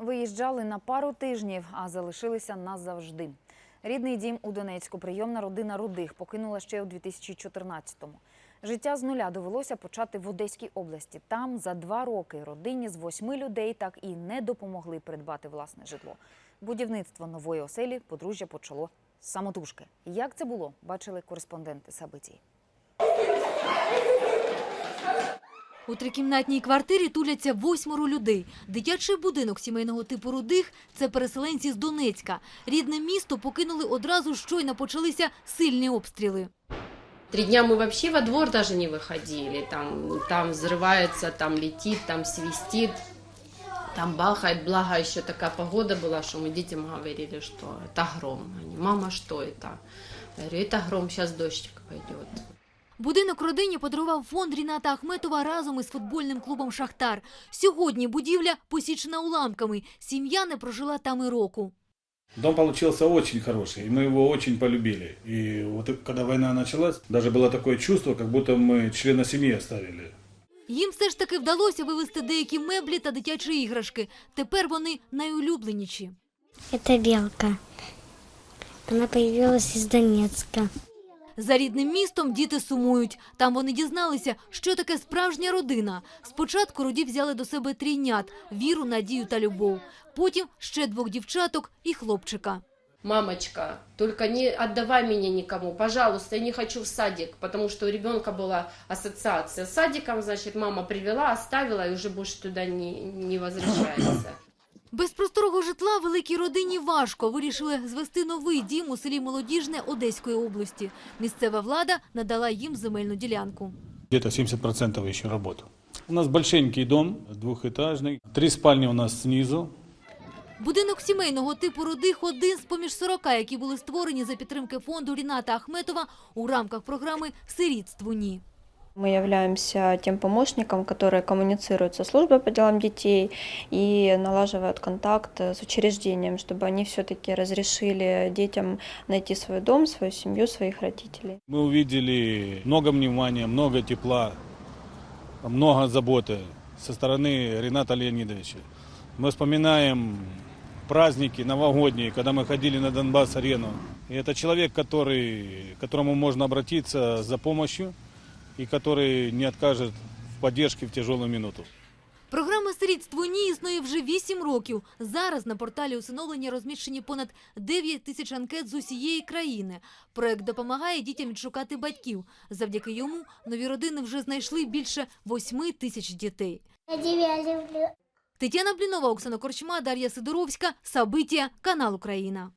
Виїжджали на пару тижнів, а залишилися назавжди. Рідний дім у Донецьку, прийомна родина рудих покинула ще у 2014-му. Життя з нуля довелося почати в Одеській області. Там за два роки родині з восьми людей так і не допомогли придбати власне житло. Будівництво нової оселі подружжя почало самотужки. Як це було, бачили кореспонденти Сабитій. У трикімнатній квартирі туляться восьмеро людей. Дитячий будинок сімейного типу рудих – це переселенці з Донецька. Рідне місто покинули одразу, щойно почалися сильні обстріли. Три дня мы вообще во двор даже не выходили. Там, там взрывается, там летит, там свистит, там бахает. Благо еще такая погода была, что мы детям говорили, что это гром. Они, мама, что это? Я говорю, это гром, сейчас дождик пойдет. Будинок родині подарував фонд Ріната Ахметова разом із футбольним клубом «Шахтар». Сьогодні будівля посічена уламками. Сім'я не прожила там і року. Дом получился очень хороший, и мы его очень полюбили. И вот и когда война началась, даже было такое чувство, как будто мы члена семьи оставили. Їм все ж таки вдалося вивезти деякі меблі та дитячі іграшки. Тепер вони найулюбленіші. Это белка. Она появилась из Донецка. За рідним містом діти сумують. Там вони дізналися, що таке справжня родина. Спочатку роді взяли до себе трійнят – віру, надію та любов. Потім ще двох дівчаток і хлопчика. Мамочка, только не отдавай меня никому, пожалуйста, я не хочу в садик, потому что у ребенка была ассоциация с садиком, значит, мама привела, оставила и уже больше туда не, не возвращается. Без просторого житла великій родині важко. Вирішили звести новий дім у селі Молодіжне Одеської області. Місцева влада надала їм земельну ділянку. Где-то 70% еще работал. У нас большенький дом, двухэтажный. Три спальни у нас снизу. Будинок сімейного типу родих один з поміж 40, які були створені за підтримки фонду Ріната Ахметова у рамках програми «Сирітство ні». Мы являемся тем помощником, который коммуницирует со службой по делам детей и налаживает контакт с учреждением, чтобы они все-таки разрешили детям найти свой дом, свою семью, своих родителей. Мы увидели много внимания, много тепла, много заботы со стороны Рената Леонидовича. Мы вспоминаем праздники новогодние, когда мы ходили на Донбасс-арену. И это человек, который, к которому можно обратиться за помощью и который не откажет в поддержке в тяжелую минуту. Програма «Сирітство ні» існує вже 8 років. Зараз на порталі усиновлення розміщені понад 9 тисяч анкет з усієї країни. Проект допомагає дітям відшукати батьків. Завдяки йому нові родини вже знайшли більше 8 тисяч дітей. Я люблю. Тетяна Блінова, Оксана Корчма, Дар'я Сидоровська, Сабитія, канал Україна.